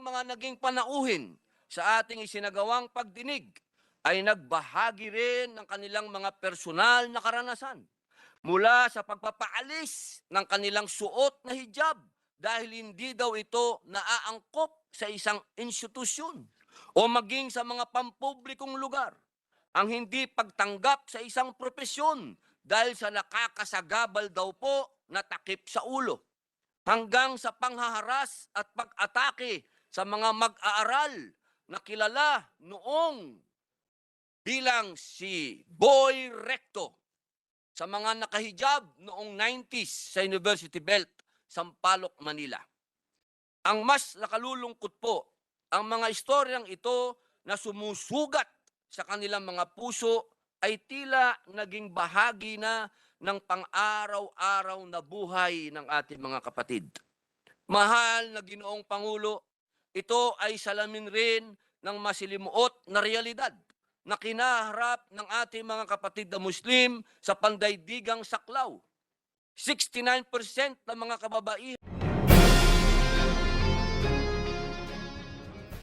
mga naging panauhin sa ating isinagawang pagdinig ay nagbahagi rin ng kanilang mga personal na karanasan mula sa pagpapaalis ng kanilang suot na hijab dahil hindi daw ito naaangkop sa isang institusyon o maging sa mga pampublikong lugar. Ang hindi pagtanggap sa isang propesyon dahil sa nakakasagabal daw po na takip sa ulo. Hanggang sa panghaharas at pag-atake sa mga mag-aaral na kilala noong bilang si Boy Recto sa mga nakahijab noong 90s sa University Belt, Sampaloc, Manila. Ang mas nakalulungkot po, ang mga istoryang ito na sumusugat sa kanilang mga puso ay tila naging bahagi na ng pang-araw-araw na buhay ng ating mga kapatid. Mahal na Ginoong Pangulo, ito ay salamin rin ng masilimuot na realidad na kinaharap ng ating mga kapatid na Muslim sa pandaydigang saklaw. 69% ng mga kababaihan